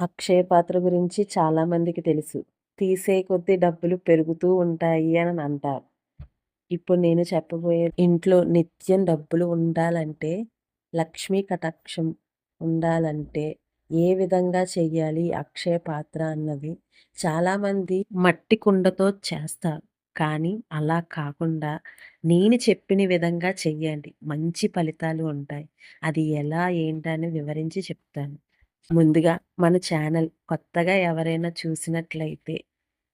అక్షయ పాత్ర గురించి చాలామందికి తెలుసు. తీసే కొద్దీ డబ్బులు పెరుగుతూ ఉంటాయి అని అంటారు. ఇప్పుడు నేను చెప్పబోయే ఇంట్లో నిత్యం డబ్బులు ఉండాలంటే, లక్ష్మీ కటాక్షం ఉండాలంటే ఏ విధంగా చెయ్యాలి అక్షయ పాత్ర అన్నది చాలామంది మట్టి కుండతో చేస్తారు. కానీ అలా కాకుండా నేను చెప్పిన విధంగా చెయ్యండి. మంచి ఫలితాలు ఉంటాయి. అది ఎలా ఏంటని వివరించి చెప్తాను. ముందుగా మన ఛానల్ కొత్తగా ఎవరైనా చూసినట్లయితే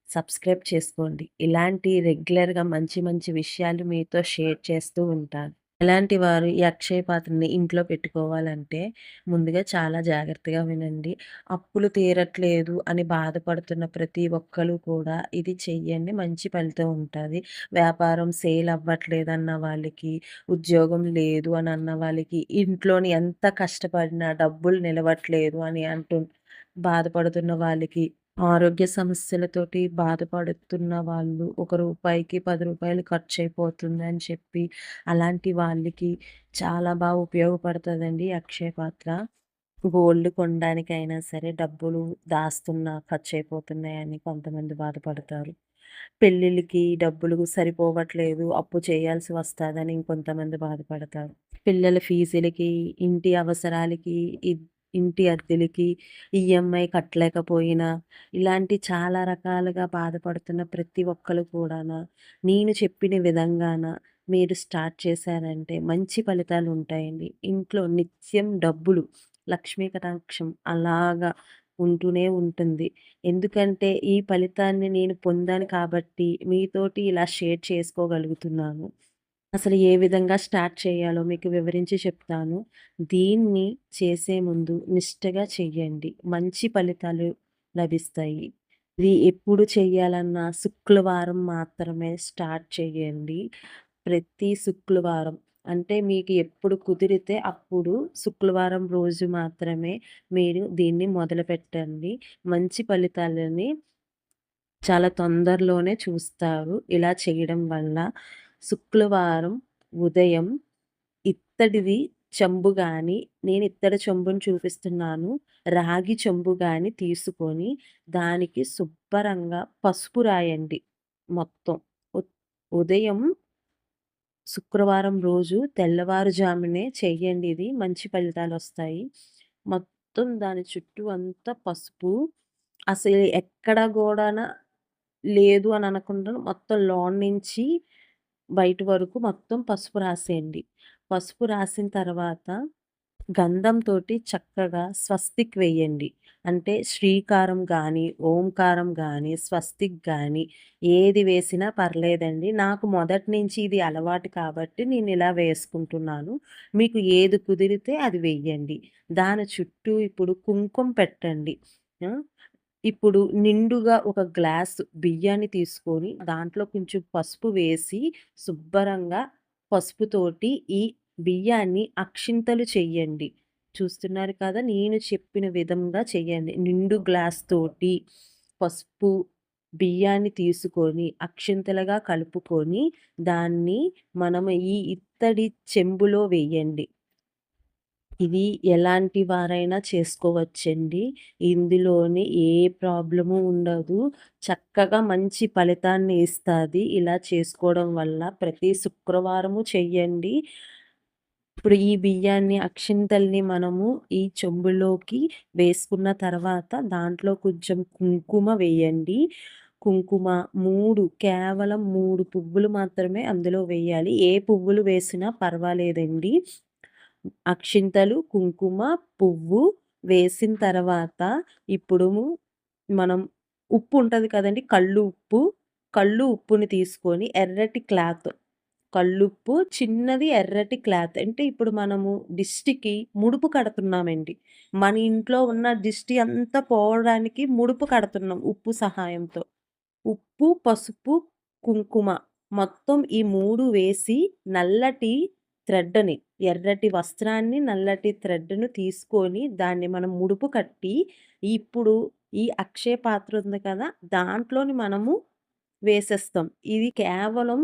సబ్స్క్రైబ్ చేసుకోండి. ఇలాంటి రెగ్యులర్‌గా మంచి మంచి విషయాలు మీతో షేర్ చేస్తూ ఉంటాను. ఎలాంటి వారు ఈ అక్షయ పాత్రని ఇంట్లో పెట్టుకోవాలంటే, ముందుగా చాలా జాగ్రత్తగా వినండి. అప్పులు తీరట్లేదు అని బాధపడుతున్న ప్రతి ఒక్కరు కూడా ఇది చెయ్యండి. మంచి ఫలితం ఉంటుంది వ్యాపారం సేల్ అవ్వట్లేదు అన్న వాళ్ళకి, ఉద్యోగం లేదు అని అన్న వాళ్ళకి, ఇంట్లోని ఎంత కష్టపడినా డబ్బులు నిలవట్లేదు అని అంటు బాధపడుతున్న వాళ్ళకి ఆరోగ్య సమస్యలతోటి బాధపడుతున్న వాళ్ళు ఒక రూపాయికి పది రూపాయలు ఖర్చు అయిపోతుంది అని చెప్పి, అలాంటి వాళ్ళకి చాలా బాగా ఉపయోగపడుతుందండి అక్షయ పాత్ర. గోల్డ్ కొనడానికైనా సరే డబ్బులు దాస్తున్నా ఖర్చయిపోతున్నాయని కొంతమంది బాధపడతారు. పెళ్ళిళ్ళకి డబ్బులు సరిపోవట్లేదు, అప్పు చేయాల్సి వస్తుందని ఇంకొంతమంది బాధపడతారు. పిల్లల ఫీజులకి, ఇంటి అవసరాలకి, ఇంటి అద్దెలకి ఈఎంఐ కట్టలేకపోయినా, ఇలాంటి చాలా రకాలుగా బాధపడుతున్న ప్రతి ఒక్కరు కూడాన నేను చెప్పిన విధంగాన మీరు స్టార్ట్ చేశారంటే మంచి ఫలితాలు ఉంటాయండి. ఇంట్లో నిత్యం డబ్బులు, లక్ష్మీ కటాక్షం అలాగా ఉంటూనే ఉంటుంది. ఎందుకంటే ఈ ఫలితాన్ని నేను పొందాను కాబట్టి మీతోటి ఇలా షేర్ చేసుకోగలుగుతున్నాను. అసలు ఏ విధంగా స్టార్ట్ చేయాలో మీకు వివరించి చెప్తాను. దీన్ని చేసే ముందు నిష్టగా చెయ్యండి. మంచి ఫలితాలు లభిస్తాయి. ఇది ఎప్పుడు చేయాలన్నా శుక్రవారం మాత్రమే స్టార్ట్ చేయండి. ప్రతి శుక్రవారం అంటే మీకు ఎప్పుడు కుదిరితే అప్పుడు శుక్రవారం రోజు మాత్రమే మీరు దీన్ని మొదలుపెట్టండి. మంచి ఫలితాలని చాలా తొందరలోనే చూస్తారు ఇలా చేయడం వల్ల. శుక్రవారం ఉదయం ఇత్తడిది చెంబు కానీ నేను ఇత్తడి చెంబుని చూపిస్తున్నాను. రాగి చెంబు కానీ తీసుకొని దానికి శుభ్రంగా పసుపు రాయండి మొత్తం. ఉదయం శుక్రవారం రోజు తెల్లవారుజామునే చెయ్యండి ఇది. మంచి ఫలితాలు వస్తాయి మొత్తం దాని చుట్టూ అంతా పసుపు అసలు ఎక్కడ కూడా లేదు అని అనకుండా మొత్తం లోన్ నుంచి బయట వరకు మొత్తం పసుపు రాసేయండి. పసుపు రాసిన తర్వాత గంధంతోటి చక్కగా స్వస్తిక్ వేయండి. అంటే శ్రీకారం కానీ ఓంకారం కానీ స్వస్తిక్ కానీ ఏది వేసినా పర్లేదండి. నాకు మొదటి నుంచి ఇది అలవాటు కాబట్టి నేను ఇలా వేసుకుంటున్నాను. మీకు ఏది కుదిరితే అది వేయండి దాని చుట్టూ ఇప్పుడు కుంకుమ పెట్టండి. ఇప్పుడు నిండుగా ఒక గ్లాస్ బియ్యాన్ని తీసుకొని దాంట్లో కొంచెం పసుపు వేసి శుభ్రంగా పసుపుతోటి ఈ బియ్యాన్ని అక్షింతలు చెయ్యండి. చూస్తున్నారు కదా! నేను చెప్పిన విధంగా చెయ్యండి. నిండు గ్లాస్ తోటి పసుపు, బియ్యాన్ని తీసుకొని అక్షింతలుగా కలుపుకొని దాన్ని మనం ఈ ఇత్తడి చెంబులో వేయండి ఇది ఎలాంటి వారైనా చేసుకోవచ్చండి. ఇందులోని ఏ ప్రాబ్లము ఉండదు. చక్కగా మంచి ఫలితాన్ని ఇస్తుంది ఇలా చేసుకోవడం వల్ల ప్రతి శుక్రవారము చెయ్యండి. ఇప్పుడు ఈ బియ్యాన్ని, అక్షింతల్ని మనము ఈ చెంబులోకి వేసుకున్న తర్వాత దాంట్లో కొంచెం కుంకుమ వేయండి. కుంకుమ మూడు కేవలం మూడు పువ్వులు మాత్రమే అందులో వేయాలి. ఏ పువ్వులు వేసినా పర్వాలేదండి. అక్షింతలు, కుంకుమ, పువ్వు వేసిన తర్వాత ఇప్పుడు మనం ఉప్పు ఉంటుంది కదండి కళ్ళు ఉప్పు. కళ్ళు ఉప్పుని తీసుకొని ఎర్రటి క్లాత్ కళ్ళుప్పు చిన్నది ఎర్రటి క్లాత్. అంటే ఇప్పుడు మనము దిష్టికి ముడుపు కడుతున్నామండి. మన ఇంట్లో ఉన్న దిష్టి అంతా పోవడానికి ముడుపు కడుతున్నాం ఉప్పు సహాయంతో. ఉప్పు, పసుపు, కుంకుమ మొత్తం ఈ మూడు వేసి నల్లటి థ్రెడ్‌ని ఎర్రటి వస్త్రాన్ని, నల్లటి థ్రెడ్‌ను తీసుకొని దాన్ని మనం ముడుపు కట్టి ఇప్పుడు ఈ అక్షయ పాత్ర ఉంది కదా! దాంట్లోని మనము వేసేస్తాం. ఇది కేవలం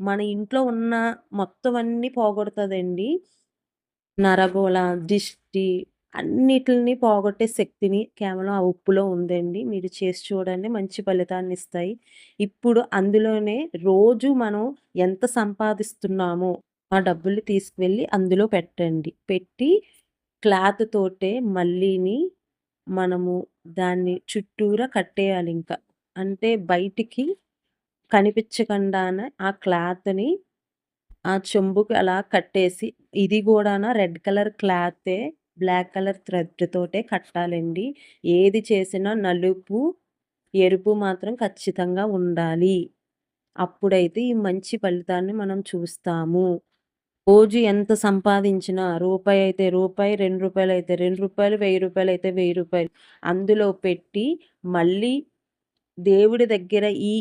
మన ఇంట్లో ఉన్న మొత్తం అన్నీ పోగొడతదండి. నరగోళ దిష్టి అన్నిటిని పోగొట్టే శక్తిని కేవలం ఆ ఉప్పులో ఉందండి. మీరు చేసి చూడండి మంచి ఫలితాన్ని ఇస్తాయి ఇప్పుడు అందులోనే రోజు మనం ఎంత సంపాదిస్తున్నామో ఆ డబ్బులు తీసుకువెళ్ళి అందులో పెట్టండి. పెట్టి క్లాత్ తోటే మళ్ళీని మనము దాన్ని చుట్టూరా కట్టేయాలి ఇంకా అంటే బయటికి కనిపించకుండానే ఆ క్లాత్‌ని ఆ చెంబుకి అలా కట్టేసి ఇది కూడానా రెడ్ కలర్ క్లాతే బ్లాక్ కలర్ థ్రెడ్ తోటే కట్టాలండి. ఏది చేసినా నలుపు, ఎరుపు మాత్రం ఖచ్చితంగా ఉండాలి. అప్పుడైతే ఈ మంచి ఫలితాన్ని మనం చూస్తాము. రోజు ఎంత సంపాదించినా రూపాయి అయితే రూపాయి, రెండు రూపాయలు అయితే రెండు రూపాయలు వెయ్యి రూపాయలు అయితే వెయ్యి రూపాయలు అందులో పెట్టి మళ్ళీ దేవుడి దగ్గర ఈ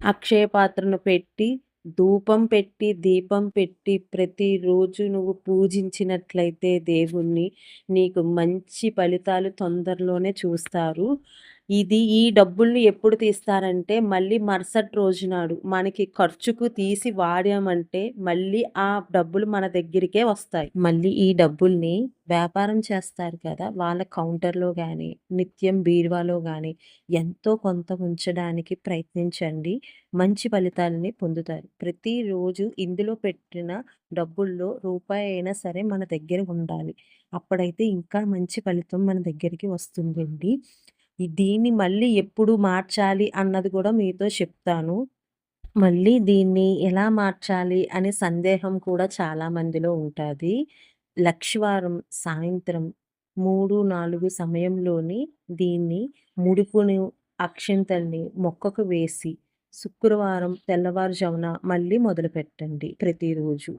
అక్షయ పాత్రను పెట్టి, ధూపం పెట్టి, దీపం పెట్టి ప్రతిరోజు నువ్వు పూజించినట్లయితే దేవుణ్ణి, నీకు మంచి ఫలితాలు తొందరలోనే చూస్తారు. ఇది ఈ డబ్బుల్ని ఎప్పుడు తీస్తారంటే, మళ్ళీ మరుసటి రోజు నాడు మనకి ఖర్చుకు తీసి వాడామంటే, మళ్ళీ ఆ డబ్బులు మన దగ్గరికే వస్తాయి. మళ్ళీ ఈ డబ్బుల్ని వ్యాపారం చేస్తారు కదా! వాళ్ళ కౌంటర్‌లో కానీ నిత్యం బీరువాలో కానీ ఎంతో కొంత ఉంచడానికి ప్రయత్నించండి. మంచి ఫలితాలని పొందుతారు. ప్రతిరోజు ఇందులో పెట్టిన డబ్బుల్లో రూపాయి అయినా సరే మన దగ్గర ఉండాలి. అప్పుడైతే ఇంకా మంచి ఫలితం మన దగ్గరికి వస్తుందండి. దీన్ని మళ్ళీ ఎప్పుడు మార్చాలి అన్నది కూడా మీతో చెప్తాను. మళ్ళీ దీన్ని ఎలా మార్చాలి అనే సందేహం కూడా చాలా మందిలో ఉంటుంది లక్షవారం సాయంత్రం 3, 4 సమయంలోని దీన్ని ముడుపును, అక్షింతల్ని మొక్కకు వేసి, శుక్రవారం తెల్లవారుజామున మళ్ళీ మొదలుపెట్టండి ప్రతిరోజు.